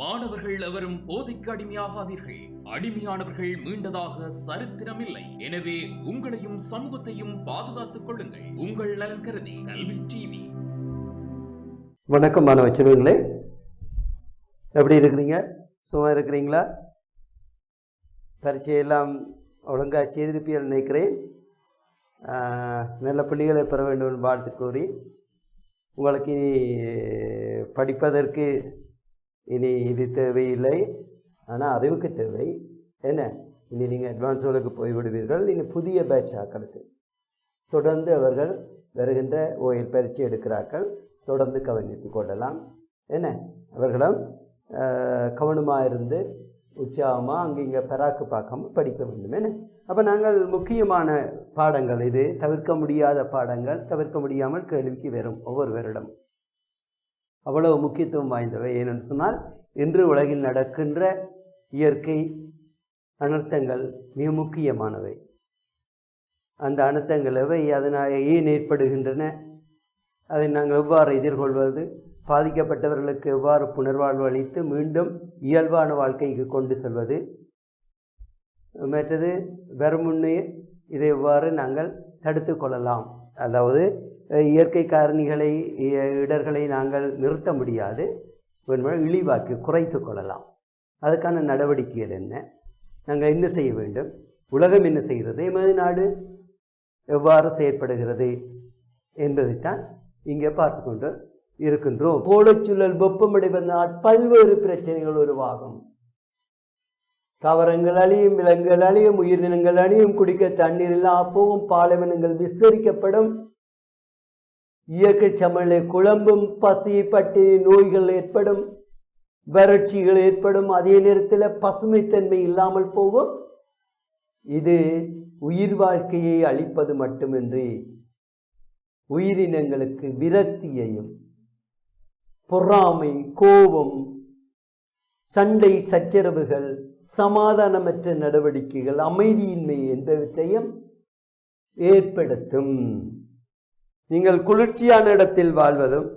மாணவர்கள் எவரும் போதைக்கு அடிமையாகாதீர்கள். அடிமையானவர்கள் மீண்டதாக சரித்திரமில்லை. எனவே உங்களையும் சமூகத்தையும் பாதுகாத்துக் கொள்ளுங்கள். உங்கள் நலன் கருதி கல்வி டிவி. வணக்கம் மாணவ செல்வங்களே. எப்படி இருக்கிறீங்க? சும்மா இருக்கிறீங்களா? பரீட்சையெல்லாம் ஒழுங்காக செய்திருப்பீர்கள் நினைக்கிறேன். நல்ல பிள்ளைகளை பெற வேண்டும் என்று வாழ்த்து கூறி உங்களுக்கு படிப்பதற்கு இனி இது தேவையில்லை. ஆனால் அறிவுக்கு தேவை. என்ன? இனி நீங்கள் அட்வான்ஸுகளுக்கு போய்விடுவீர்கள். இனி புதிய பேட்ச் ஆக்களுக்கு. தொடர்ந்து அவர்கள் வருகின்ற ஓயில் பயிற்சி எடுக்கிறார்கள். தொடர்ந்து கவனித்துக் கொள்ளலாம். என்ன? அவர்களும் கவனமாக இருந்து உற்சாகமாக அங்கே இங்கே பெறாக்கு பார்க்காம படிக்க வேண்டும். என்ன? அப்போ நாங்கள் முக்கியமான பாடங்கள் இது. தவிர்க்க முடியாத பாடங்கள் தவிர்க்க முடியாமல் கேள்விக்கு வரும் ஒவ்வொரு வருடம் அவ்வளவு முக்கியத்துவம் வாய்ந்தவை. ஏனென்று சொன்னால் இன்று உலகில் நடக்கின்ற இயற்கை அனர்த்தங்கள் மிக முக்கியமானவை. அந்த அனர்த்தங்கள் எவை? அதனால் ஏன் ஏற்படுகின்றன? அதை நாங்கள் எவ்வாறு எதிர்கொள்வது? பாதிக்கப்பட்டவர்களுக்கு எவ்வாறு புனர்வாழ்வு அளித்து மீண்டும் இயல்பான வாழ்க்கைக்கு கொண்டு செல்வது? மற்றது வருமுன்னே இதை எவ்வாறு நாங்கள் தடுத்து கொள்ளலாம்? அதாவது இயற்கை காரணிகளை இ- இடர்களை நாங்கள் நிறுத்த முடியாது. இழிவாக்கி குறைத்து கொள்ளலாம். அதுக்கான நடவடிக்கைகள் என்ன? நாங்கள் என்ன செய்ய வேண்டும்? உலகம் என்ன செய்கிறது? எமது நாடு எவ்வாறு செயற்படுகிறது என்பதைத்தான் இங்கே பார்த்து கொண்டு இருக்கின்றோம். கோளச்சூழல் வெப்பமடைவதனால் பல்வேறு பிரச்சனைகள் உருவாகும். தாவரங்கள் அழியும் விலங்குகள் அழியும் உயிரினங்கள் அழியும் குடிக்க தண்ணீர் இல்லா போகும் பாலைவனங்கள் விஸ்தரிக்கப்படும் இயற்கை சமையலை குழம்பும் பசி பட்டினி நோய்கள் ஏற்படும் வறட்சிகள் ஏற்படும் அதே நேரத்தில் பசுமைத்தன்மை இல்லாமல் போகும். இது உயிர் வாழ்க்கையை அளிப்பது மட்டுமின்றி உயிரினங்களுக்கு விரக்தியையும் பொறாமை கோபம் சண்டை சச்சரவுகள் சமாதானமற்ற நடவடிக்கைகள் அமைதியின்மை என்பவற்றையும் ஏற்படுத்தும். நீங்கள் குளிர்ச்சியான இடத்தில் வாழ்வதும்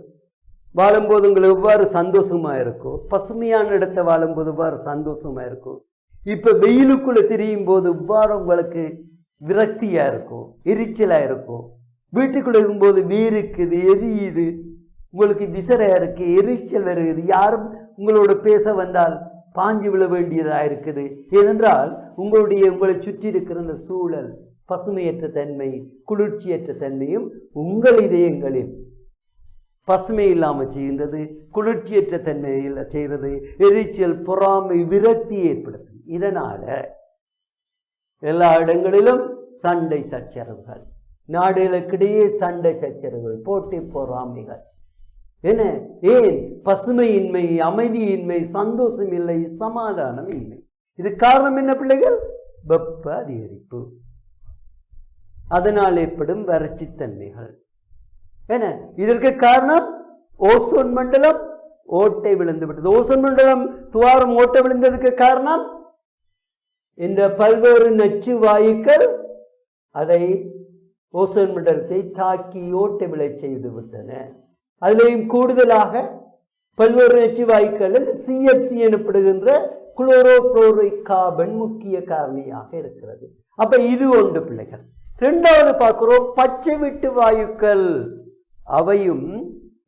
வாழும்போது உங்களுக்கு எவ்வாறு சந்தோஷமாக இருக்கும் பசுமையான இடத்தை வாழும்போது எவ்வாறு சந்தோஷமாக இருக்கும் இப்போ வெயிலுக்குள்ளே திரியும் போது எவ்வாறு உங்களுக்கு விரக்தியாக இருக்கும் எரிச்சலாக இருக்கும் வீட்டுக்குள்ளே இருக்கும்போது வீருக்குது எரியுது. உங்களுக்கு விசரையா இருக்கு எரிச்சல் வருகிறது. யாரும் உங்களோட பேச வந்தால் பாஞ்சு விழ வேண்டியதாக இருக்குது ஏனென்றால் உங்களுடைய உங்களை சுற்றி இருக்கிற அந்த சூழல் பசுமையற்ற தன்மை குளிர்ச்சியற்ற தன்மையும் உங்கள் இதயங்களில் பசுமை இல்லாமல் செய்கின்றது குளிர்ச்சியற்ற தன்மையில் செய்கிறது எரிச்சல் பொறாமை விரக்தி ஏற்படுத்தும். இதனால் எல்லா இடங்களிலும் சண்டை சச்சரவுகள் நாடுகளுக்கிடையே சண்டை சச்சரவுகள் போட்டி பொறாமைகள். என்ன? ஏன்? பசுமையின்மை அமைதியின்மை சந்தோஷம் இல்லை சமாதானம் இல்லை. இது காரணம் என்ன பிள்ளைகள்? வெப்ப அதிகரிப்பு. அதனால் ஏற்படும் வறட்சித்தன்மைகள். என்ன? இதற்கு காரணம் ஓசோன் மண்டலம் ஓட்டை விழுந்து விட்டது. ஓசோன் மண்டலம் துவாரம் ஓட்டை விழுந்ததுக்கு காரணம் இந்த பல்வேறு நச்சு வாயுக்கள் அதை ஓசோன் மண்டலத்தை தாக்கி ஓட்டை விளை செய்து விட்டன. அதிலேயும் கூடுதலாக பல்வேறு நச்சு வாயுக்கள் சிஎஃப்சி எனப்படுகின்ற குளோரோஃப்ளோரிக் கார்பன் முக்கிய காரணியாக இருக்கிறது. அப்ப இது ஒன்று பிள்ளைகள் ரெண்டாவது பார்க்குறோம் பச்சை விட்டு வாயுக்கள். அவையும்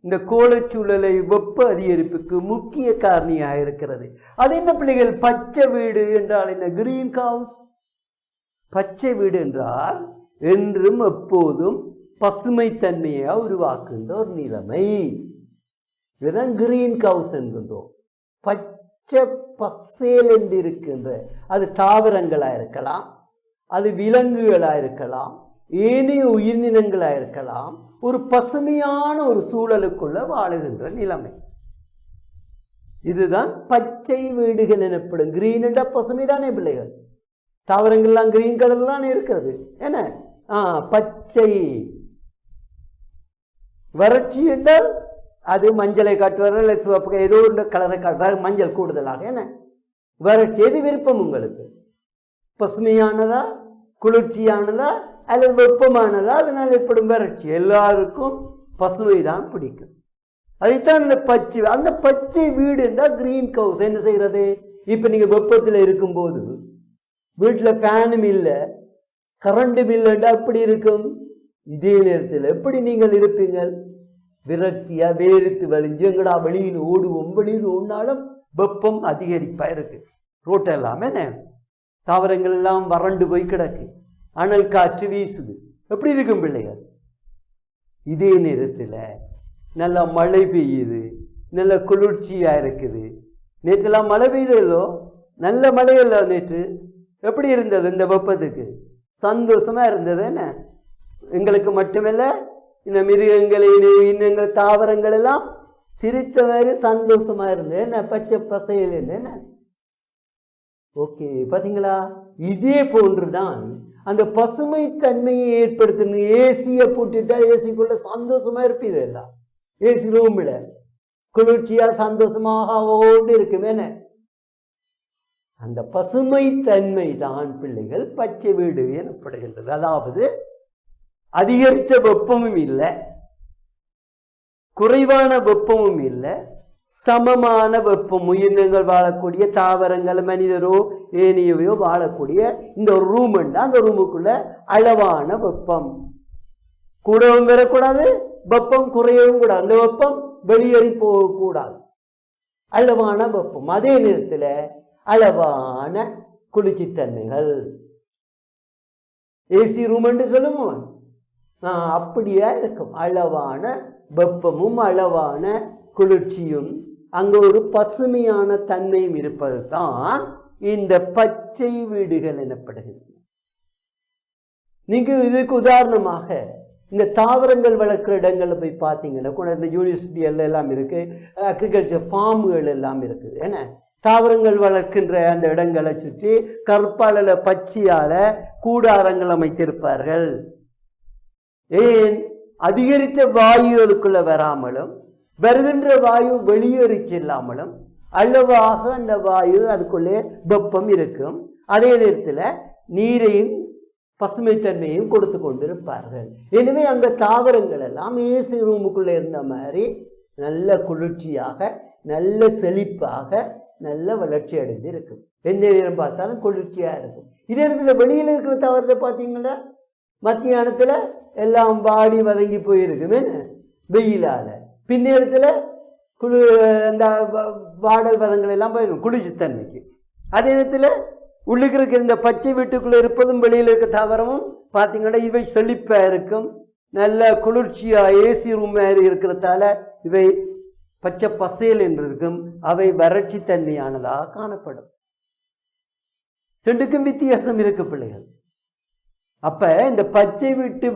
இந்த கோலச்சூழலை வெப்ப அதிகரிப்புக்கு முக்கிய காரணியாக இருக்கிறது. அது என்ன பிள்ளைகள்? பச்சை வீடு என்றால் என்ன? கிரீன் ஹவுஸ் பச்சை வீடு என்றால் என்றும் எப்போதும் பசுமைத்தன்மையை உருவாக்குகின்ற ஒரு நிலைமை. இதுதான் கிரீன் ஹவுஸ் என்கின்றோம். பச்சை பசேல் என்று இருக்கின்ற அது தாவரங்களாக இருக்கலாம். அது விலங்குகளாக இருக்கலாம் ஏனைய உயிரினங்களாக இருக்கலாம் ஒரு பசுமையான ஒரு சூழலுக்குள்ள வாழுகின்ற நிலைமை. இதுதான் பச்சை வீடுகள் எனப்படும். கிரீன் என்ற பசுமை தானே பிள்ளைகள்? தாவரங்கள்லாம் கிரீன் கலர்லாம் இருக்கிறது. என்ன? ஆ பச்சை. வறட்சி என்றால் அது மஞ்சளை காட்டுவார்கள் இல்லை சிவப்பு ஏதோ ஒரு கலரை காட்டுவார் மஞ்சள் கூடுதலாக. என்ன? வறட்சி எது விருப்பம் உங்களுக்கு? பசுமையானதா குளிர்ச்சியானதா அல்லது வெப்பமானதா? அதனால் ஏற்படும் வறட்சி. எல்லாருக்கும் பசுமை தான் பிடிக்கும். அதைத்தான் இந்த பச்சை அந்த பச்சை வீடு என்றால் கிரீன் ஹவுஸ் என்ன செய்கிறது? இப்போ நீங்கள் வெப்பத்தில் இருக்கும்போது வீட்டில் ஃபேனும் இல்லை கரண்டும் இல்லைண்டா எப்படி இருக்கும்? இதே நேரத்தில் எப்படி நீங்கள் இருப்பீங்கள்? விரக்தியாக வேறுத்து வலிஞ்சு எங்கடா வெளியில் ஓடுவோம்? வெளியில் ஓடினாலும் வெப்பம் அதிகரிப்பாக இருக்கு. ரோட்டெல்லாம் என்ன? தாவரங்கள் எல்லாம் வறண்டு போய் கிடக்கு. அனல் காற்று வீசுது. எப்படி இருக்கும் பிள்ளைகள்? இதே நேரத்தில் நல்லா மழை பெய்யுது. நல்ல குளிர்ச்சியாக இருக்குது. நேற்றுலாம் மழை பெய்ததோ? நல்ல மழையல்ல நேற்று. எப்படி இருந்தது இந்த வெப்பத்துக்கு? சந்தோஷமாக இருந்தது என்ன? எங்களுக்கு மட்டுமல்ல இந்த மிருகங்கள் இன்னங்கள் தாவரங்கள் எல்லாம் சிரித்த மாதிரி சந்தோஷமாக இருந்தது. என்ன? பச்சை பசையில் என்ன? ஓகே பார்த்தீங்களா இதே போன்றுதான் அந்த பசுமை தன்மையை ஏற்படுத்தணும் ஏசியை போட்டுட்டா ஏசிக்குள்ள சந்தோஷமா இருப்பீங்க எல்லாம். ஏசி ரூமில் குளிர்ச்சியா சந்தோஷமாக ஓடு இருக்குமே அந்த பசுமை தன்மை தான் பிள்ளைகள் பச்சை வீடு எனப்படுகின்றது. அதாவது அதிகரித்த வெப்பமும் இல்லை குறைவான வெப்பமும் இல்லை சமமான வெப்பம் உயிரினங்கள் வாழக்கூடிய தாவரங்கள் மனிதரோ ஏனையவையோ வாழக்கூடிய இந்த ஒரு ரூம் அந்த ரூமுக்குள்ள அளவான வெப்பம். கூடவும் வரக்கூடாது வெப்பம் குறையவும் கூடாது. அந்த வெப்பம் வெளியேறி போகக்கூடாது. அளவான வெப்பம். அதே நேரத்தில் அளவான குளிர்ச்சித்தன்மைகள் ஏசி ரூம் என்று சொல்லுவோம் ஆ, அப்படியா இருக்கும். அளவான வெப்பமும் அளவான குளிர்ச்சியும் அங்க ஒரு பசுமையான தன்மையும் இருப்பது தான் இந்த பச்சை வீடுகள் எனப்படுகிறது. நீங்க இதுக்கு உதாரணமாக இந்த தாவரங்கள் வளர்க்குற இடங்களில் போய் பார்த்தீங்கன்னா கூட இந்த யூனிவர்சிட்டி எல்லாம் இருக்கு அக்ரிகல்ச்சர் ஃபார்முகள் எல்லாம் இருக்குது என்ன? தாவரங்கள் வளர்க்கின்ற அந்த இடங்களை சுற்றி கற்பாலில் பச்சையால கூடாரங்கள் அமைத்திருப்பார்கள். ஏன்? அதிகரித்த வாயுகளுக்குள்ளே வராமலும் வருகின்ற வாயு வெளியேறி செல்லாமலும் அளவாக அந்த வாயு அதுக்குள்ளே வெப்பம் இருக்கும். அதே நேரத்தில் நீரையும் பசுமைத்தன்மையும் கொடுத்து கொண்டிருப்பார்கள். எனவே அந்த தாவரங்கள் எல்லாம் ஏசி ரூமுக்குள்ளே இருந்த மாதிரி நல்ல குளிர்ச்சியாக நல்ல செழிப்பாக நல்ல வளர்ச்சி அடைந்து இருக்கும் எந்த நேரம் பார்த்தாலும் குளிர்ச்சியாக இருக்கும். இதே இடத்துல வெளியில் இருக்கிற தாவரத்தை பார்த்தீங்களா? மத்தியானத்தில் எல்லாம் வாடி வதங்கி போயிருக்குமே. வெயிலால். பின்னேரத்தில் குளு இந்த வ- வாடல் பதங்கள் எல்லாம் போயிடும் குளிர்ச்சித்தன்மைக்கு அதே நேரத்தில் உள்ளுக்கு இருக்கிற இந்த பச்சை வீட்டுக்குள்ளே இருப்பதும் வெளியில் இருக்க தாவரமும் பார்த்தீங்கன்னா இவை செழிப்பாக இருக்கும். நல்ல குளிர்ச்சியாக ஏசி ரூம் மாதிரி இருக்கிறதால இவை பச்சை பசேல் என்று இருக்கும். அவை வறட்சி தன்மையானதாக காணப்படும். ரெண்டுக்கும் வித்தியாசம் இருக்கு பிள்ளைகள். அப்போ இந்த பச்சை வீட்டு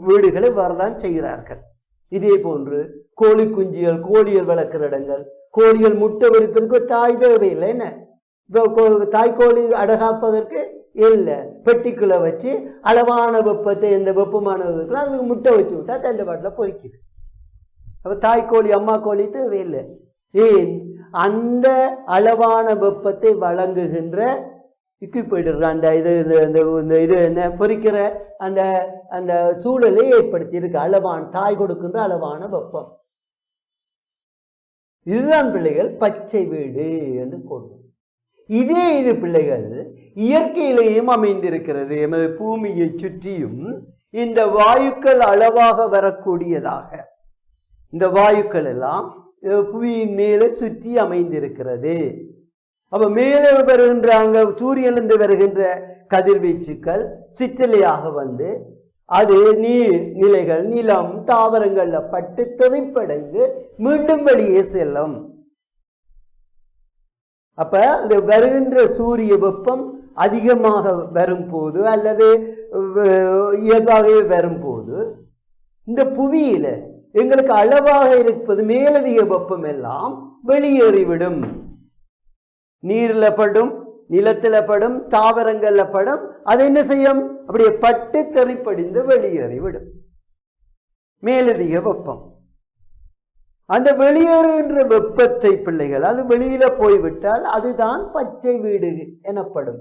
வீடுகளை வரதான் செய்கிறார்கள். இதே போன்று கோழி குஞ்சுகள் கோழிகள் வளர்க்கிற இடங்கள் கோழிகள் முட்டை வெடிப்பதற்கு தாய் தேவை இல்லை. என்ன? இப்போ கோ- தாய்க்கோழி அடகாப்பதற்கு இல்லை. பெட்டிக்குள்ளே வச்சு அளவான வெப்பத்தை எந்த வெப்பமான அதுக்கு முட்டை வச்சு விட்டா தண்டை பாட்டில் பொறிக்குது. அப்போ தாய்க்கோழி அம்மா கோழி தேவையில்லை ஏன்? அந்த அளவான வெப்பத்தை வழங்குகின்ற சிக்கி இருக்கு அந்த இது இந்த இந்த இந்த இது என்ன பொறிக்கிற அந்த அந்த சூழலை ஏற்படுத்தி இருக்கு. அளவான தாய் கொடுக்கின்ற அளவான வெப்பம். இதுதான் பிள்ளைகள் பச்சை வீடு என்று கூறுவோம். இதே இது பிள்ளைகள் இயற்கையிலேயும் அமைந்திருக்கிறது. எமது பூமியை சுற்றியும் இந்த வாயுக்கள் அளவாக வரக்கூடியதாக. இந்த வாயுக்கள் எல்லாம் புவியின் மேலே சுற்றி அமைந்திருக்கிறது. அப்ப மேலே வருகின்ற அங்க சூரியனிலிருந்து வருகின்ற கதிர்வீச்சுக்கள் சிற்றலையாக வந்து அது நீர் நிலைகள் நிலம் தாவரங்கள்ல பட்டு திரைப்படைந்து மீண்டும் வெளியே செல்லும். அப்ப அந்த வருகின்ற சூரிய வெப்பம் அதிகமாக வரும்போது அல்லது இயல்பாகவே வரும்போது இந்த புவியில எங்களுக்கு அளவாக இருப்பது மேலதிக வெப்பம் எல்லாம் வெளியேறிவிடும். நீரில் படும் நிலத்தில் படும் தாவரங்களில் படும் அது என்ன செய்யும்? அப்படியே பட்டு தெறிப்படிந்து வெளியேறிவிடும். மேலதிக வெப்பம். அந்த வெளியேறுகின்ற வெப்பத்தை பிள்ளைகள் அது வெளியில போய்விட்டால் அதுதான் பச்சை வீடு எனப்படும்.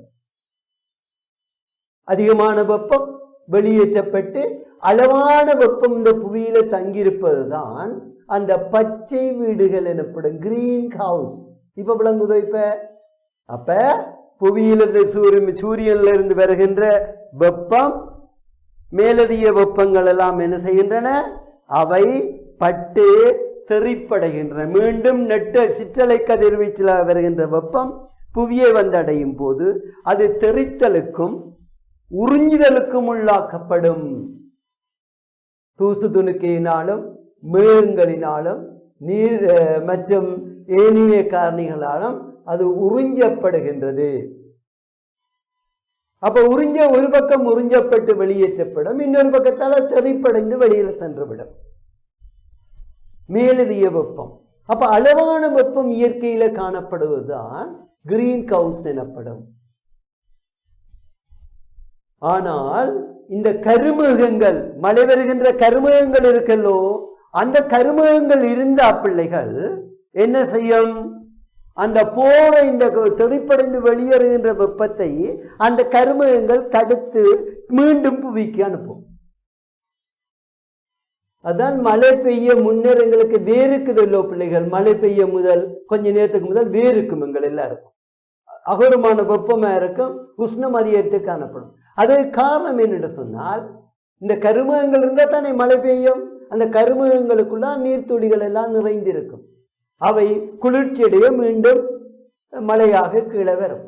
அதிகமான வெப்பம் வெளியேற்றப்பட்டு அளவான வெப்பம் இந்த புவியில தங்கியிருப்பதுதான் அந்த பச்சை வீடுகள் எனப்படும் கிரீன் ஹவுஸ் இப்ப விளங்குதோ இப்ப? அப்ப புவியிலிருந்து சூரியன் சூரியன்ல இருந்து வருகின்ற வெப்பம் மேலதிக வெப்பங்கள் எல்லாம் என்ன செய்கின்றன? அவை பட்டு தெறிப்படைகின்றன மீண்டும் நெட்ட சிற்றலை கதிர்வீச்சில் வருகின்ற வெப்பம் புவியை வந்தடையும் போது அது தெறித்தலுக்கும் உறிஞ்சுதலுக்கும் உள்ளாக்கப்படும். தூசு துணுக்கையினாலும் மேகங்களினாலும் நீர் மற்றும் ஏனைய காரணிகளாலும் அது உறிஞ்சப்படுகின்றது. அப்ப உறிஞ்ச ஒரு பக்கம் உறிஞ்சப்பட்டு வெளியேற்றப்படும் இன்னொரு பக்கத்தால் தெறிப்படைந்து வெளியில் சென்றுவிடும். மேலதிய வெப்பம். அப்ப அளவான வெப்பம் இயற்கையில காணப்படுவதுதான் கிரீன் கவுஸ் எனப்படும். ஆனால் இந்த கருமேகங்கள் மழை வருகின்ற கருமேகங்கள் இருக்கல்லோ அந்த கருமகங்கள் இருந்த பிள்ளைகள் என்ன செய்யும்? அந்த போற இந்த தெறிப்படைந்து வெளியேறுகின்ற வெப்பத்தை அந்த கருமகங்கள் தடுத்து மீண்டும் புவிக்கு அனுப்பும். அதான் மழை பெய்ய முன்னர் எங்களுக்கு வேருக்குதல்லோ பிள்ளைகள். மழை பெய்ய முதல் கொஞ்ச நேரத்துக்கு முதல் வேருக்கும் எங்கள் எல்லாருக்கும். அகோரமான வெப்பமா இருக்கும் உஷ்ணம் அதிகரித்து காணப்படும் அதற்கு காரணம் என்னென்று சொன்னால் இந்த கருமகங்கள் இருந்தால் தானே மழை பெய்யும்? அந்த கருமகங்களுக்குள்ள நீர்த்துளிகள் எல்லாம் நிறைந்திருக்கும். அவை குளிர்ச்சியடைய மீண்டும் மழையாக கீழே வரும்.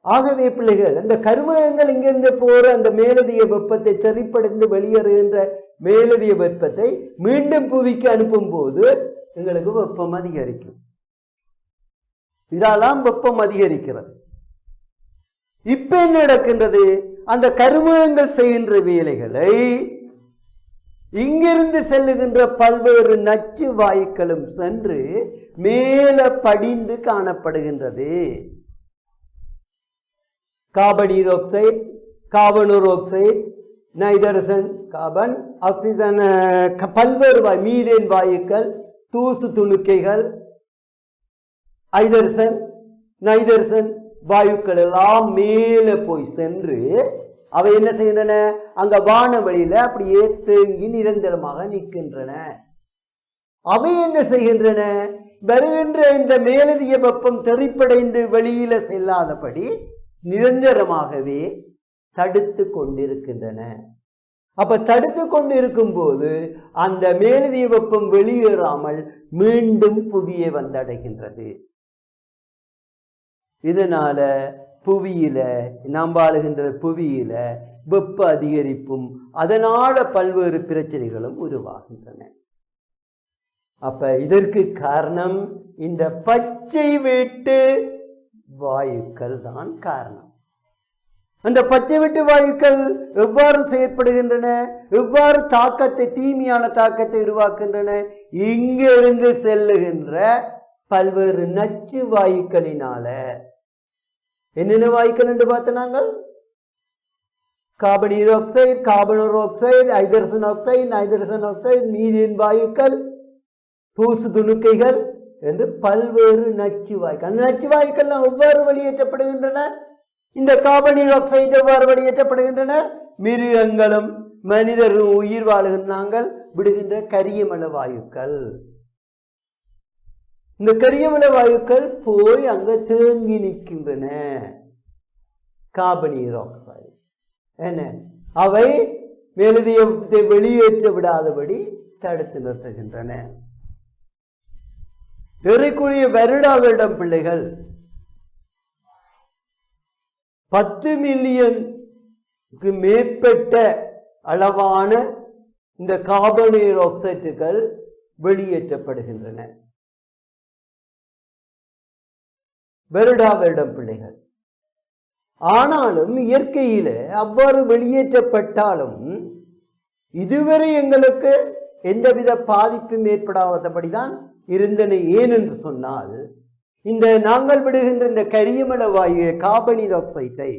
ஆகவே பிள்ளைகள் அந்த கருமகங்கள் இங்கிருந்து போற அந்த மேலதிக வெப்பத்தை தெறிப்படைந்து வெளியேறுகின்ற மேலதிக வெப்பத்தை மீண்டும் புவிக்கு அனுப்பும் போது எங்களுக்கு வெப்பம் அதிகரிக்கும். இதெல்லாம் வெப்பம் அதிகரிக்கிறது. இப்ப என்ன நடக்கின்றது? அந்த கருமகங்கள் செய்கின்ற வேலைகளை இங்கிருந்து செல்லுகின்ற பல்வேறு நச்சு வாயுக்களும் சென்று மேல படிந்து காணப்படுகின்றது. கார்பனீர் ஆக்சைடு கார்பனூர் ஆக்சைடு நைட்ரசன் கார்பன் ஆக்சிஜன் க- பல்வேறு வாயு மீதேன் வாயுக்கள் தூசு துணுக்கைகள் ஐதர்சன் நைதர்சன் வாயுக்கள் எல்லாம் மேலே போய் சென்று அவை என்ன செய்கின்றன? அங்க வழியில அப்படியே தேங்கி நிரந்தரமாக நிற்கின்றன. அவை என்ன செய்கின்றன? வருகின்ற இந்த மேலதிக வெப்பம் தெறிப்படைந்து வெளியில செல்லாதபடி நிரந்தரமாகவே தடுத்து கொண்டிருக்கின்றன. அப்ப தடுத்து கொண்டிருக்கும் போது அந்த மேலதிய வெப்பம் வெளியேறாமல் மீண்டும் புவியை வந்தடைகின்றது. இதனால் புவியில நாம் வாழுகின்ற புவியில் வெப்ப அதிகரிப்பும் அதனால் பல்வேறு பிரச்சனைகளும் உருவாகின்றன. அப்ப இதற்கு காரணம் இந்த பச்சை வீட்டு வாயுக்கள் தான் காரணம். அந்த பச்சை வீட்டு வாயுக்கள் எவ்வாறு செயற்படுகின்றன? எவ்வாறு தாக்கத்தை தீமையான தாக்கத்தை உருவாக்குகின்றன? இங்கிருந்து செல்லுகின்ற பல்வேறு நச்சு வாயுக்களினால என்னென்ன வாயுக்கள் என்று பார்த்த நாங்கள்? Carbon oxide carbon oxide hydrogen oxide hydrogen oxide மீதியின் வாயுக்கள் பூசு துணுக்கைகள் என்று பல்வேறு நச்சு வாயுக்கள். அந்த நச்சு வாயுக்கள்லாம் எவ்வாறு வெளியேற்றப்படுகின்றன? இந்த கார்பன் ஆக்சைடு எவ்வாறு வெளியேற்றப்படுகின்றன? மிருகங்களும் மனிதரும் உயிர் வாழுகின்ற நாங்கள் விடுகின்ற கரியமல வாயுக்கள். இந்த கரியமல வாயுக்கள் போய் அங்க தேங்கி நிற்கின்றன. கார்பனீர் ஆக்சைடு என்ன? அவை மெழுதியத்தை வெளியேற்ற விடாதபடி தடுத்து நிறுத்துகின்றன. ஏறக்குறைய வருடா வருடம் பிள்ளைகள் பத்து மில்லியனுக்கு மேற்பட்ட அளவான இந்த கார்பனீர் ஆக்சைட்டுகள் வெளியேற்றப்படுகின்றன. வருடா வருடம் பிள்ளைகள். ஆனாலும் இயற்கையில அவ்வாறு வெளியேற்றப்பட்டாலும் இதுவரை எங்களுக்கு எந்தவித பாதிப்பும் ஏற்படாதபடிதான் இருந்தன ஏன் என்று சொன்னால் இந்த நாங்கள் விடுகின்ற இந்த கரியமல வாயு கார்பனீர் ஆக்சைட்டை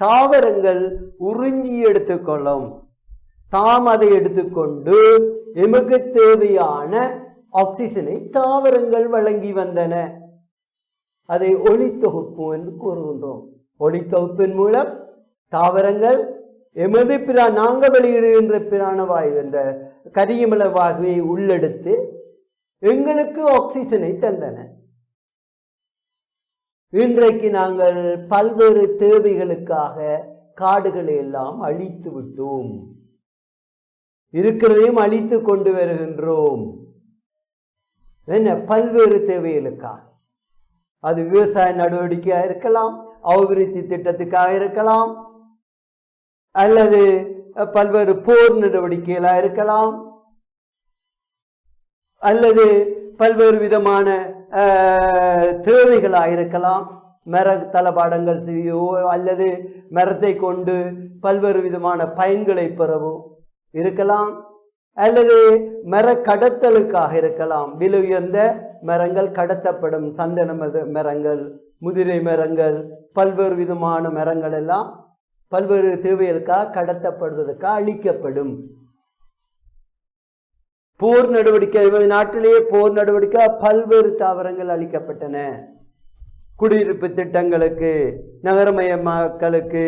தாவரங்கள் உறிஞ்சி எடுத்துக்கொள்ளும். தாம் அதை எடுத்துக்கொண்டு எமக்கு தேவையான ஆக்சிஜனை தாவரங்கள் வழங்கி வந்தன. அதை ஒளித்தொகுப்பு என்று கூறுகின்றோம். ஒளித்தொகுப்பின் மூலம் தாவரங்கள் எமது பிரா நாங்கள் வெளியிடுகின்ற பிராணவாயு இந்த கரியமல வாயுவை உள்ளெடுத்து எங்களுக்கு ஆக்சிஜனை தந்தன. இன்றைக்கு நாங்கள் பல்வேறு தேவைகளுக்காக காடுகளை எல்லாம் அழித்து விட்டோம். இருக்கிறதையும் அழித்து கொண்டு வருகின்றோம். என்ன? பல்வேறு தேவைகளுக்காக. அது விவசாய நடவடிக்கையாக இருக்கலாம் அபிவிருத்தி திட்டத்துக்காக இருக்கலாம் அல்லது பல்வேறு போர் நடவடிக்கைகளாக இருக்கலாம் அல்லது பல்வேறு விதமான தேவைகளாக இருக்கலாம். மர தளபாடங்கள் செய்யவோ அல்லது மரத்தை கொண்டு பல்வேறு விதமான பயன்களை பெறவோ இருக்கலாம் அல்லது மர கடத்தலுக்காக இருக்கலாம். விலை உயர்ந்த மரங்கள் கடத்தப்படும் சந்தன மர- மரங்கள் முதிரை மரங்கள் பல்வேறு விதமான மரங்கள் எல்லாம் பல்வேறு தேவைகளுக்காக கடத்தப்படுவதற்காக அழிக்கப்படும். போர் நடவடிக்கை நமது நாட்டிலேயே போர் நடவடிக்கை பல்வேறு தாவரங்கள் அளிக்கப்பட்டன குடியிருப்பு திட்டங்களுக்கு நகரமயமாக்கலுக்கு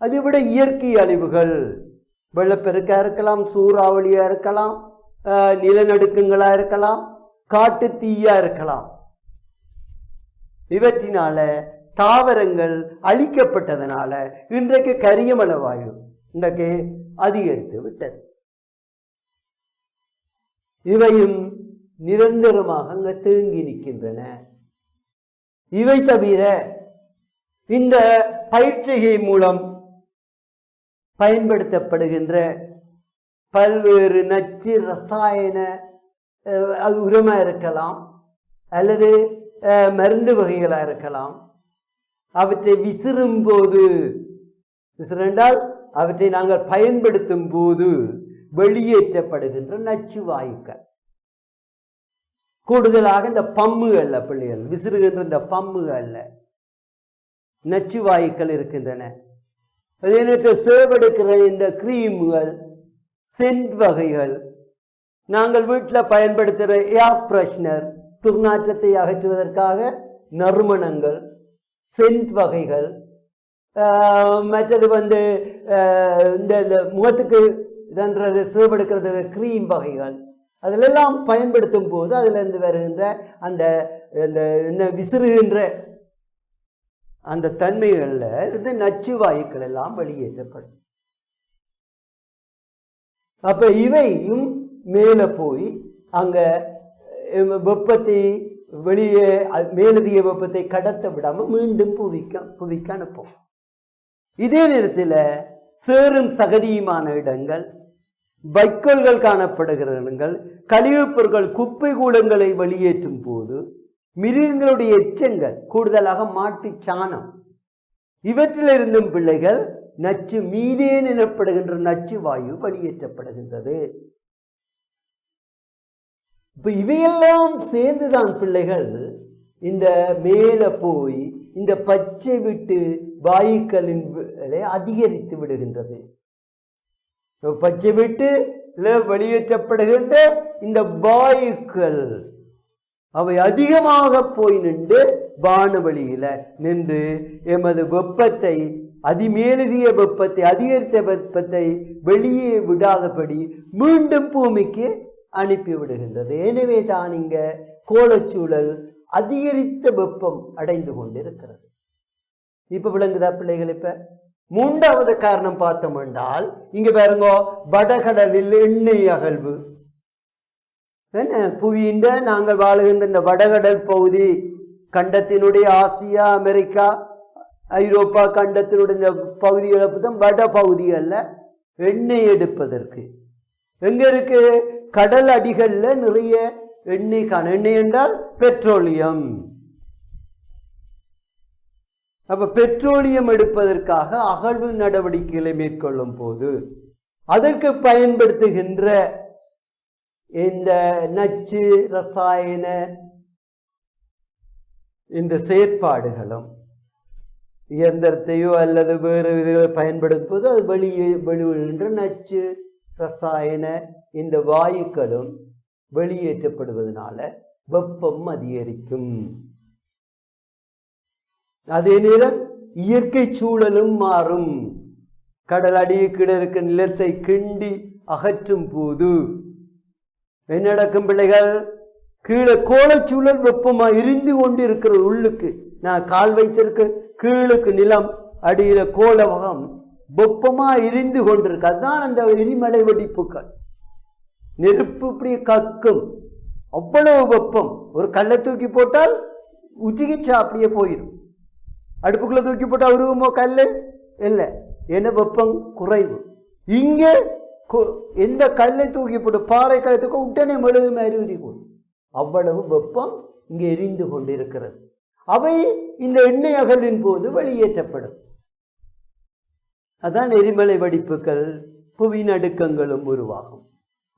அதை விட இயற்கை அழிவுகள் வெள்ளப்பெருக்காக இருக்கலாம் சூறாவளியாக இருக்கலாம் நிலநடுக்கங்களாக இருக்கலாம் காட்டு தீயா இருக்கலாம். இவற்றினால தாவரங்கள் அழிக்கப்பட்டதனால இன்றைக்கு கரியமல வாயு இன்றைக்கு அதிகரித்து விட்டது. இவையும் நிரந்தரமாக அங்க தேங்கி நிற்கின்றன. இவை தவிர இந்த பயிற்சிகை மூலம் பயன்படுத்தப்படுகின்ற பல்வேறு நச்சு ரசாயன அது உரமாக இருக்கலாம் அல்லது மருந்து வகைகளாக இருக்கலாம். அவற்றை விசிறும் போது விசிறென்றால் அவற்றை நாங்கள் பயன்படுத்தும் போது வெளியேற்றப்படுகின்ற நச்சு வாயுக்கள். கூடுதலாக இந்த பம்முகள்ல பிள்ளைகள் விசிறுகின்ற இந்த பம்முகள்ல நச்சு வாயுக்கள் இருக்கின்றன. அதே நேரத்தில் சேவெடுக்கிற இந்த கிரீம்கள் சென்ட் வகைகள் நாங்கள் வீட்டில் பயன்படுத்துகிற ஏர் ஃப்ரெஷ்னர் துர்நாற்றத்தை அகற்றுவதற்காக நறுமணங்கள் சென்ட் வகைகள் மற்றது வந்து இந்த இந்த முகத்துக்கு இதன்றது சேவெடுக்கிறது க்ரீம் வகைகள். அதிலெல்லாம் பயன்படுத்தும் போது அதிலிருந்து வருகின்ற அந்த இந்த என்ன விசிறுகின்ற அந்த தன்மைகளில் இருந்து நச்சு வாயுக்கள் எல்லாம் வெளியேற்றப்படும். அப்போ இவையும் மேலே போய் அங்கே வெப்பத்தை வெளியே மேலதிக வெப்பத்தை கடத்த விடாமல் மீண்டும் புவிக்க புவிக்க அனுப்பும். இதே நேரத்தில் சேரும் சகதியுமான இடங்கள் வைக்கோல்கள் காணப்படுகிற இடங்கள் கழிவுப் பொருட்கள் குப்பை கூடங்களை வெளியேற்றும் போது மிருகங்களுடைய எச்சங்கள் கூடுதலாக மாட்டுச் சாணம். இவற்றிலிருந்தும் பிள்ளைகள் நச்சு மீதேன் எனப்படுகின்ற நச்சு வாயு வெளியேற்றப்படுகின்றது. இப்போ இவையெல்லாம் சேர்ந்துதான் பிள்ளைகள் இந்த மேலே போய் இந்த பச்சை விட்டு வாயுக்களின் விலை அதிகரித்து விடுகின்றது. பச்சை விட்டு வெளியேற்றப்படுகின்ற இந்த வாயுக்கள் அவை அதிகமாக போய் நின்று வானவெளியில நின்று எமது வெப்பத்தை அதிமேலுகிய வெப்பத்தை அதிகரித்த வெப்பத்தை வெளியே விடாதபடி மீண்டும் பூமிக்கு அனுப்பிவிடுகின்றது. எனவே தான் இங்க கோலச்சூழல் அதிகரித்த வெப்பம் அடைந்து கொண்டிருக்கிறது. இப்ப விளங்குதா பிள்ளைகள் இப்ப? மூன்றாவது காரணம் பார்த்தோம் என்றால் இங்க பாருங்க வடகடலில் எண்ணெய் அகழ்வு. என்ன? புவியின் நாங்கள் வாழுகின்ற இந்த வடகடல் பகுதி கண்டத்தினுடைய ஆசியா அமெரிக்கா ஐரோப்பா கண்டத்தினுடைய இந்த பகுதிகளை தான் வட பகுதிகளில் எண்ணெய் எடுப்பதற்கு. எங்க இருக்கு? கடல் அடிகளில் நிறைய எண்ணெய் காண எண்ணெய் என்றால் பெட்ரோலியம். அப்ப பெட்ரோலியம் எடுப்பதற்காக அகழ்வு நடவடிக்கைகளை மேற்கொள்ளும் போது அதற்கு பயன்படுத்துகின்ற இந்த நச்சு ரசாயன இந்த செயற்பாடுகளும் இயந்திரத்தையோ அல்லது வேறு விதிகளை பயன்படுத்தும் போது அது வெளியே வெளிவிடுகின்ற நச்சு ரசாயன இந்த வாயுக்களும் வெளியேற்றப்படுவதனால வெப்பம் அதிகரிக்கும். அதே நேரம் இயற்கை சூழலும் மாறும். கடல் அடியுக்கிட இருக்க நிலத்தை கிண்டி அகற்றும் போது என்ன நடக்கும் பிள்ளைகள்? கீழே கோலச்சூழல் வெப்பமா இருந்து கொண்டு இருக்கிறது உள்ளுக்கு நான் கால் வைத்திருக்க கீழுக்கு நிலம் அடியில கோலவகம் வெப்பமா எரிந்து கொண்டிருக்கு. அதுதான் அந்த எரிமலை வெடிப்புகள். நெருப்பு இப்படி கக்கும். அவ்வளவு வெப்பம். ஒரு கல்லை தூக்கி போட்டால் உச்சிகிச்சா அப்படியே போயிடும். அடுப்புக்குள்ள தூக்கி போட்டா உருவமோ கல் இல்லை. என்ன வெப்பம் குறைவு. இங்க எந்த கல்லை தூக்கி போட்டு பாறை கல்லை தூக்க உடனே மெழுகு மாதிரி உரி அவ்வளவு வெப்பம் இங்கே எரிந்து கொண்டிருக்கிறது. அவை இந்த எண்ணெய் அகலின் போது வெளியேற்றப்படும். அதான் எரிமலை வடிப்புகள் புவி நடுக்கங்களும் உருவாகும்.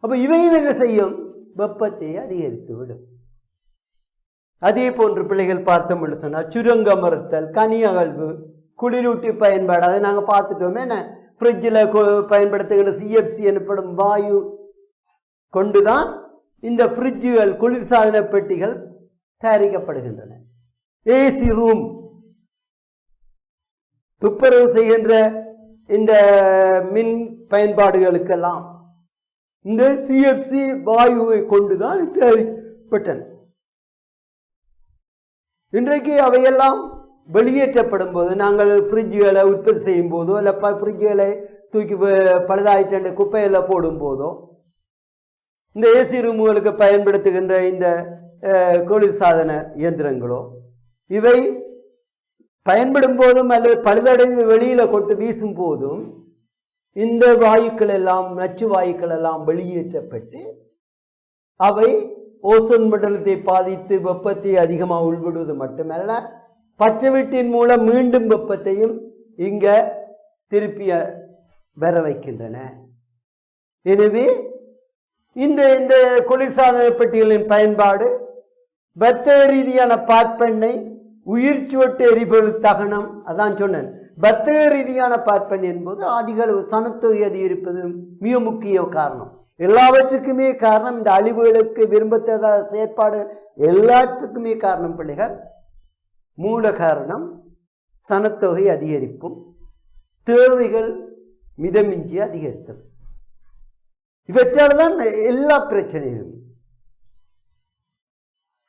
அப்போ இவையும் என்ன செய்யும்? வெப்பத்தை அதிகரித்து விடும் அதே போன்று பிள்ளைகள் பார்த்தோம் சொன்னால் சுருங்க மறுத்தல் கனி அகழ்வு குளிரூட்டி பயன்பாடு அதை நாங்கள் பார்த்துட்டோமே என்ன? ஃப்ரிட்ஜில் பயன்படுத்துகிற சிஎஃப்சி எனப்படும் வாயு கொண்டு தான் இந்த ஃப்ரிட்ஜுகள் குளிர்சாதன பெட்டிகள் தயாரிக்கப்படுகின்றன. ஏசி ரூம் துப்புரவு செய்கின்ற இந்த மின் பயன்பாடுகளுக்கெல்லாம் இந்த சிஎஃப்சி வாயுவை கொண்டுதான் இது தயாரிக்கப்பட்டன இன்றைக்கு அவையெல்லாம் வெளியேற்றப்படும் போது நாங்கள் ஃப்ரிட்ஜுகளை உற்பத்தி செய்யும் போதோ இல்லை ப ஃப்ரிட்ஜுகளை தூக்கி பழுதாயிட்டு குப்பையில் போடும் போதோ இந்த ஏசி ரூமுகளுக்கு பயன்படுத்துகின்ற இந்த குளிர் சாதன இயந்திரங்களோ இவை பயன்படும் போதும் அல்லது பழுதடைந்து வெளியில் கொண்டு வீசும் போதும் இந்த வாயுக்கள் எல்லாம் நச்சு வாயுக்கள் எல்லாம் வெளியேற்றப்பட்டு அவை ஓசோன் மண்டலத்தை பாதித்து வெப்பத்தை அதிகமாக உள்விடுவது மட்டுமல்ல பச்சை வீட்டின் மூலம் மீண்டும் வெப்பத்தையும் இங்க திருப்பிய வர வைக்கின்றன. எனவே இந்த இந்த குளிர்சாதன பெட்டிகளின் பயன்பாடு வர்த்தக ரீதியான பார்ப்பெண்ணை உயிர் சுவட்டு எரிபொருள் தகனம் அதான் சொன்னேன். பத்திர ரீதியான பார்ப்பெண் என்பது அதிகளவு சனத்தொகை அதிகரிப்பது மிக முக்கிய காரணம். எல்லாவற்றுக்குமே காரணம் இந்த அழிவுகளுக்கு விரும்பத்தத செயற்பாடு எல்லாத்துக்குமே காரணம் பிள்ளைகள். மூல காரணம் சனத்தொகை அதிகரிப்பும் தேவைகள் மிதமிஞ்சி அதிகரித்தல். இவற்றால் தான் எல்லா பிரச்சனையும்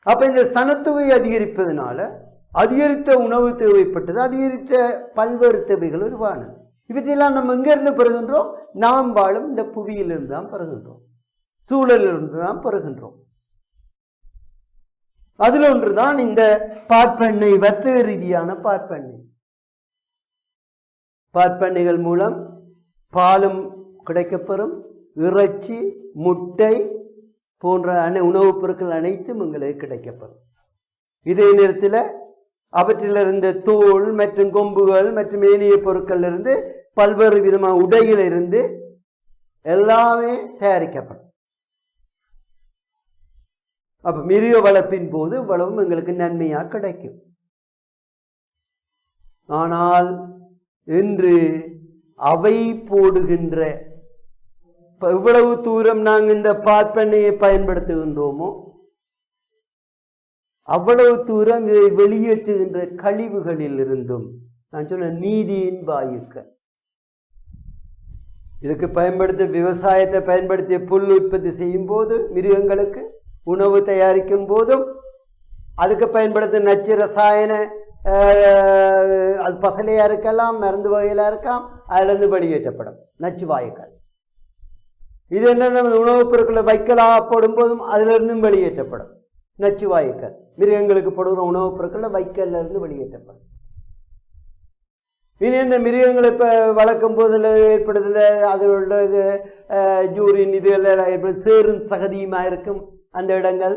அப்ப இந்த சனத்தொகை அதிகரிப்பதனால அதிகரித்த உணவு தேவைப்பட்டது அதிகரித்த பல்வேறு தேவைகள் உருவானது இவற்றையெல்லாம் நம்ம எங்கேருந்து பெறுகின்றோம்? நாம் வாழும் இந்த புவியிலிருந்து தான் பெறுகின்றோம். சூழலிலிருந்து தான் பெறுகின்றோம். அதில் ஒன்று தான் இந்த பார்ப்பெண்ணை வர்த்தக ரீதியான பார்ப்பெண்ணை. பார்ப்பெண்ணைகள் மூலம் பாலும் கிடைக்கப்பெறும். இறைச்சி முட்டை போன்ற அனை உணவுப் பொருட்கள் அனைத்தும் எங்களுக்கு கிடைக்கப்படும் இதே நேரத்தில் அவற்றிலிருந்து தோல் மற்றும் கொம்புகள் மற்றும் ஏனைய பொருட்கள் இருந்து பல்வேறு விதமான உடையிலிருந்து எல்லாமே தயாரிக்கப்படும். அப்ப மிருக வளர்ப்பின் போது இவ்வளவும் எங்களுக்கு நன்மையா கிடைக்கும். ஆனால் இன்று அவை போடுகின்ற இவ்வளவு தூரம் நாங்கள் இந்த பார்ப்பனையை பயன்படுத்துகின்றோமோ அவ்வளவு தூரம் இதை வெளியேற்றுகின்ற கழிவுகளில் இருந்தும் நான் சொன்ன நீதியின் வாயுக்க இதுக்கு பயன்படுத்த விவசாயத்தை பயன்படுத்திய புல் உற்பத்தி செய்யும் போது மிருகங்களுக்கு உணவு தயாரிக்கும் போதும் அதுக்கு பயன்படுத்த நச்சு ரசாயன அது பசலையாக இருக்கலாம் மருந்து வகையிலாக இருக்கலாம் அதிலிருந்து வெளியேற்றப்படும் நச்சு வாயுக்கள். இது என்ன நம்ம உணவுப் பொருட்களை வைக்கலா போடும்போதும் அதிலிருந்தும் வெளியேற்றப்படும். நச்சு வாயுக்கள் மிருகங்களுக்கு போடுகிற உணவுப் பொருட்களை வைக்கல்ல இருந்து வெளியேற்றப்படும் இனி இந்த மிருகங்களை இப்போ வளர்க்கும் போதில் ஏற்படுதில் அதோட இது ஜூரின் இது எல்லாம் ஏற்படும் சேரும் சகதியுமாக இருக்கும் அந்த இடங்கள்?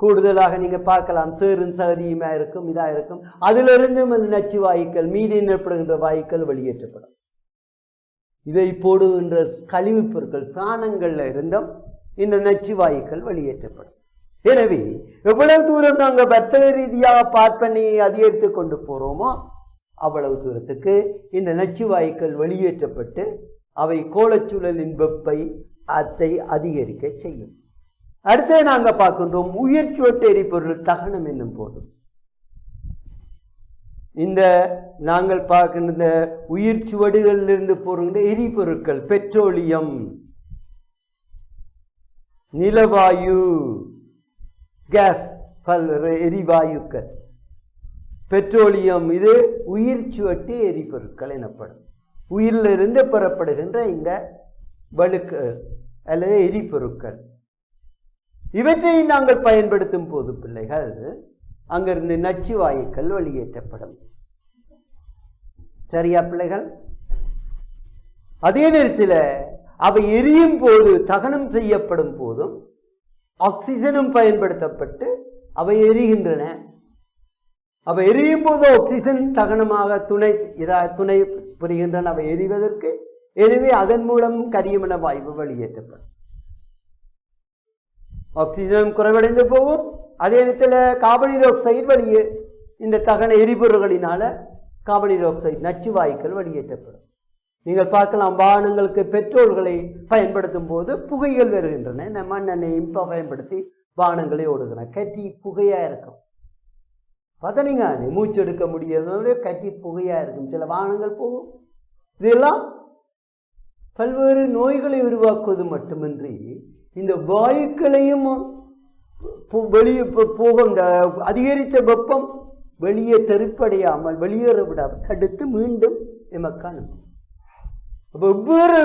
கூடுதலாக நீங்க பார்க்கலாம். சேரும் சகதியுமாக இருக்கும் இதாக இருக்கும். அதிலிருந்தும் அந்த நச்சு வாயுக்கள் மீதி ஏற்படுகின்ற வாயுக்கள் வெளியேற்றப்படும். இதை போடுகின்ற கழிவுப் பொருட்கள் சாணங்களில் இருந்தும் இந்த நச்சு வாயுக்கள் வெளியேற்றப்படும். எனவே எவ்வளவு தூரம் நாங்கள் வர்த்தக ரீதியாக பார்ப்பனையை அதிகரித்து கொண்டு போகிறோமோ அவ்வளவு தூரத்துக்கு இந்த நச்சு வாயுக்கள் வெளியேற்றப்பட்டு அவை கோலச்சூழலின் வெப்பை அதை அதிகரிக்க செய்யும். அடுத்து நாங்கள் பார்க்கின்றோம் உயிர் சுவட்டு எரிபொருள் தகனம் என்னும் போதும் இந்த நாங்கள் பார்க்கின்ற இந்த உயிர் சுவடுகளிலிருந்து போகின்ற எரிபொருட்கள் பெட்ரோலியம் நிலவாயு கேஸ் பல்வேறு எரிவாயுக்கள். பெட்ரோலியம் இது உயிர் சுவட்டி எரிபொருட்கள் எனப்படும். உயிரிலிருந்து பெறப்படுகின்ற இந்த வழுக்கு அல்லது எரிபொருட்கள். இவற்றை நாங்கள் பயன்படுத்தும் போது பிள்ளைகள் அங்கிருந்து நச்சு வாயுக்கள் வெளியேற்றப்படும். சரியா பிள்ளைகள்? அதே நேரத்தில் அவை எரியும் போது தகனம் செய்யப்படும் போதும் ஆக்சிஜனும் பயன்படுத்தப்பட்டு அவை எரிகின்றன. அவை எரியும் போது ஆக்சிஜன் தகனமாக துணை இதா துணை புரிகின்றன. அவை எரிவதற்கு எனவே அதன் மூலம் கரியமன வாய்வு வெளியேற்றப்படும். ஆக்சிஜனும் குறைவடைந்து போகும். அதே நேரத்தில் கார்பன் ஆக்சைடு வெளியே இந்த தகன எரிபொருள்களினால கார்பன் ஆக்சைடு நச்சு வாயுக்கள் வெளியேற்றப்படும். நீங்கள் பார்க்கலாம் வாகனங்களுக்கு பெட்ரோல்களை பயன்படுத்தும் போது புகைகள் வருகின்றன. நம்ம மண்ணெண்ணெய் இப்போ பயன்படுத்தி வாகனங்களை ஓடுகிறோம் கட்டி புகையாக இருக்கும். பார்த்தீங்க மூச்சு எடுக்க முடியாத கட்டி புகையாக இருக்கும். சில வாகனங்கள் போகும். இதெல்லாம் பல்வேறு நோய்களை உருவாக்குவது மட்டுமின்றி இந்த வாயுக்களையும் வெளியே போ- போகும் இந்த அதிகரித்த வெப்பம் வெளியே தெருப்படையாமல் வெளியேற விடாமல் தடுத்து மீண்டும் எமக்கு அனுப்பும் வெவ்வேறு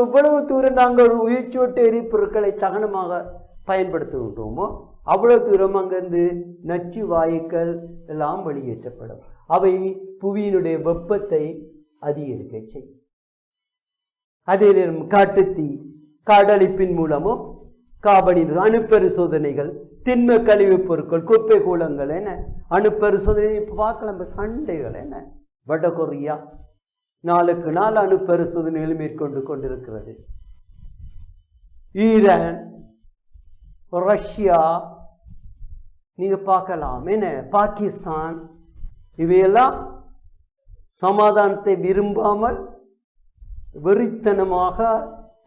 எவ்வளவு தூரம் நாங்கள் உயிர்ச்சோட்டு எரிபொருட்களை தகனமாக பயன்படுத்துகின்றோமோ அவ்வளவு தூரம் அங்கிருந்து நச்சு வாயுக்கள் எல்லாம் வெளியேற்றப்படும். அவை புவியினுடைய வெப்பத்தை அதிகரிக்க செய்யும். அதே நேரம் காட்டுத்தீ காடழிப்பின் மூலமும் காபனின் அணுப்பரிசோதனைகள் திண்ம கழிவுப் பொருட்கள் குப்பை கூலங்கள் என்ன அணுப்பரிசோதனை இப்போ பார்க்கலாம் சண்டைகள் என்ன வட கொரியா நாளுக்கு நாள் அணுப்பரிசோதனைகள் மேற்கொண்டு கொண்டிருக்கிறது. ஈரான் ரஷ்யா நீங்கள் பார்க்கலாம். என்ன? பாகிஸ்தான். இவையெல்லாம் சமாதானத்தை விரும்பாமல் வெறித்தனமாக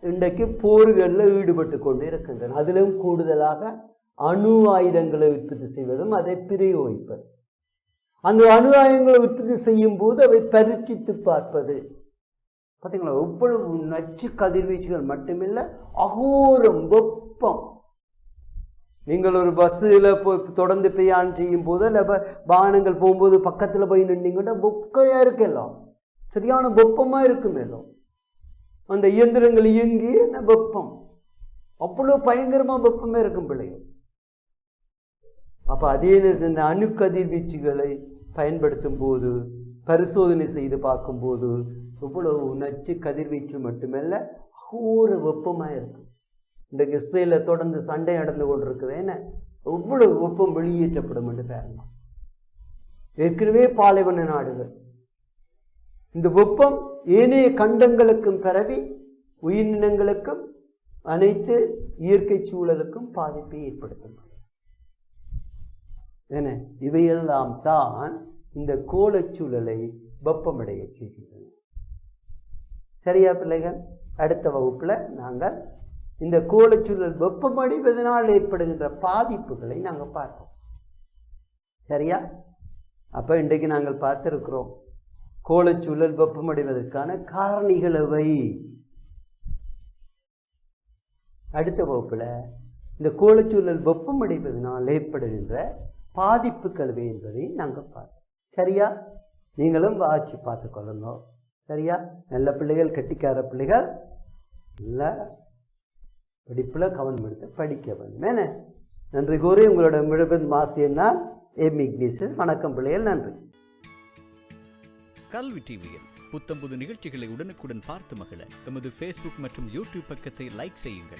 இன்றைக்கு போர்களில் ஈடுபட்டு கொண்டு இருக்கின்றன அதிலும் கூடுதலாக அணு ஆயுதங்களை உற்பத்தி செய்வதும் அதை பிரயோகிப்பது அந்த அணு உற்பத்தி செய்யும் போது அவை பரீட்சித்து பார்ப்பது. பார்த்தீங்களா எவ்வளவு நச்சு கதிர்வீச்சுகள் மட்டுமில்லை அகோரம் வெப்பம். நீங்கள் ஒரு பஸ்ஸில் போய் தொடர்ந்து பிரயாணம் செய்யும் போது இல்லை வாகனங்கள் போகும்போது பக்கத்தில் போய் நின்றீங்கன்னா வெக்கையாக இருக்கு எல்லாம். சரியான வெப்பமாக இருக்கும் எல்லாம். அந்த இயந்திரங்கள் இயங்கி என்ன வெப்பம். அவ்வளோ பயங்கரமாக வெப்பமே இருக்கும் பிள்ளைகள். அப்போ அதே நேரத்தில் இந்த அணுக்கதிர்வீச்சுகளை பயன்படுத்தும் போது பரிசோதனை செய்து பார்க்கும்போது இவ்வளவு நச்சு கதிர்வீச்சு மட்டுமல்ல அகோர வெப்பமாக இருக்கும் இன்றைக்கு இஸ்ரேலில் தொடர்ந்து சண்டை நடந்து கொண்டிருக்குது. என்ன? எவ்வளவு வெப்பம் வெளியேற்றப்படும் என்று பாருங்க. ஏற்கனவே பாலைவன நாடுகள். இந்த வெப்பம் ஏனைய கண்டங்களுக்கும் பரவி உயிரினங்களுக்கும் அனைத்து இயற்கை சூழலுக்கும் பாதிப்பை ஏற்படுத்தும். என இவையெல்லாம் தான் இந்த கோலச்சூழலை வெப்பமடைய செய்கின்றன. சரியா பிள்ளைகள்? அடுத்த வகுப்பில் நாங்கள் இந்த கோலச்சூழல் வெப்பமடைவதனால் ஏற்படுகின்ற பாதிப்புகளை நாங்கள் பார்ப்போம். சரியா? அப்போ இன்றைக்கு நாங்கள் பார்த்துருக்கிறோம். கோலச்சூழல் வெப்பமடைவதற்கான காரணிகள் எவை? அடுத்த வகுப்பில் இந்த கோலச்சூழல் வெப்பமடைவதனால் ஏற்படுகின்ற பாதிப்புகள் எவை என்பதை நாங்கள் பார்த்தோம். சரியா? நீங்களும் வாட்சி பார்த்து கொள்ளணும். சரியா? நல்ல பிள்ளைகள் கெட்டிக்கார பிள்ளைகள் நல்லா படிப்பில் கவனம் எடுத்து படிக்க வேண்டும். என்ன? நன்றி கூறி உங்களோட விழுப்பது மாசியன்னா எம் இக்னிசஸ் வணக்கம் பிள்ளைகள் நன்றி. கல்வி டிவியில் புத்தம்புது நிகழ்ச்சிகளை உடனுக்குடன் பார்த்து மகிழ. எமது ஃபேஸ்புக் மற்றும் யூடியூப் பக்கத்தை லைக் செய்யுங்கள்.